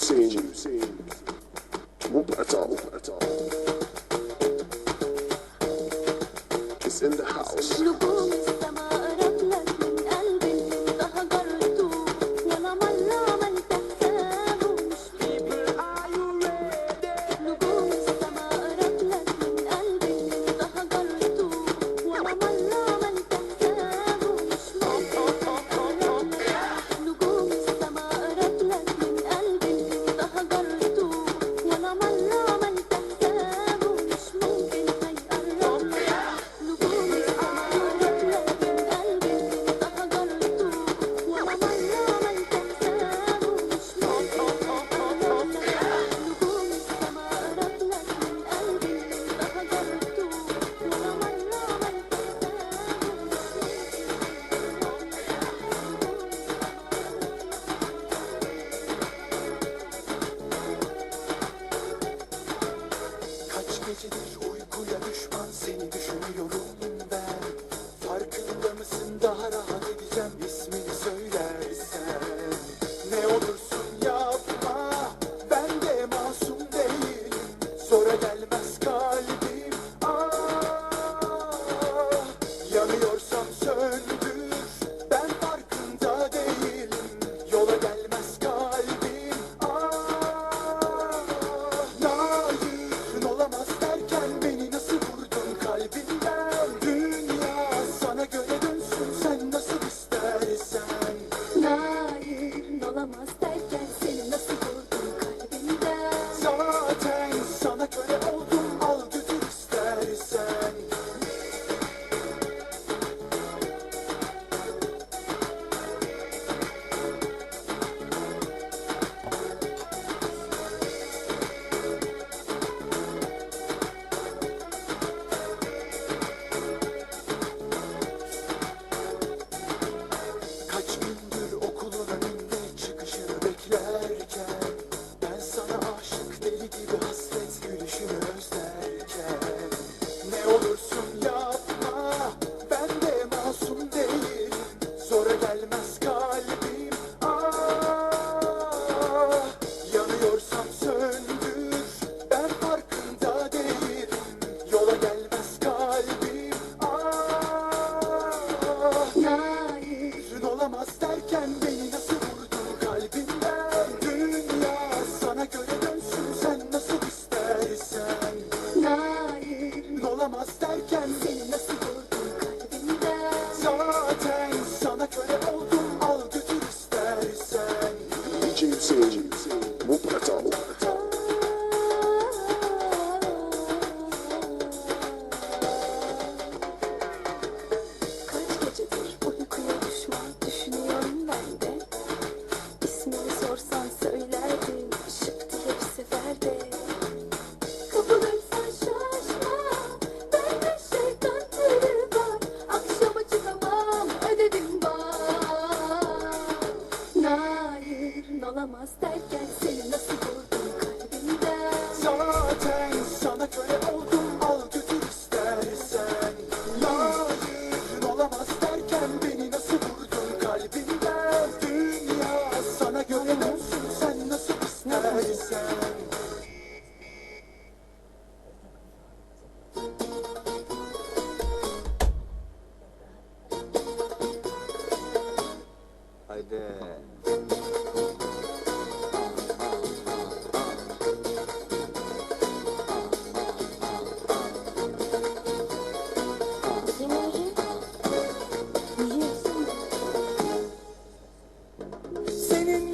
using, whoop at all, at all. It's in the house. gecedir uykuya düşman seni düşünüyorum ben. Farkında mısın daha rahat? olmaz derken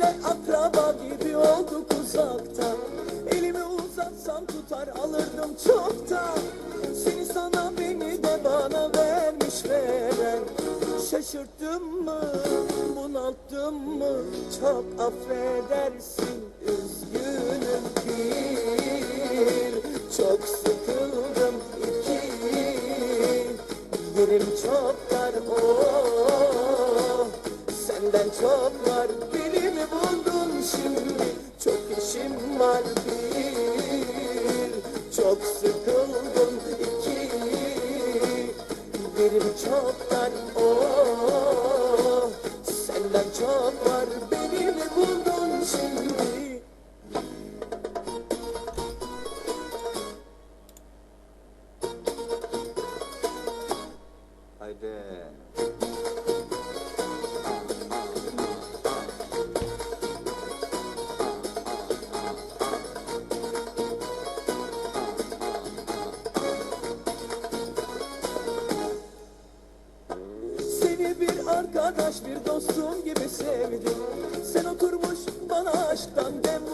Seninle akraba gibi olduk uzaktan. Elimi uzatsam tutar alırdım çoktan. Seni sana beni de bana vermiş veren. Şaşırttım mı, bunalttım mı? Çok affedersin üzgünüm bir. Çok işim var bir. Çok sıkıldım iki. Birim çok dar oh Senden çok var benim buldun şimdi. Haydi. bir dostum gibi sevdim. Sen oturmuş bana aşktan dem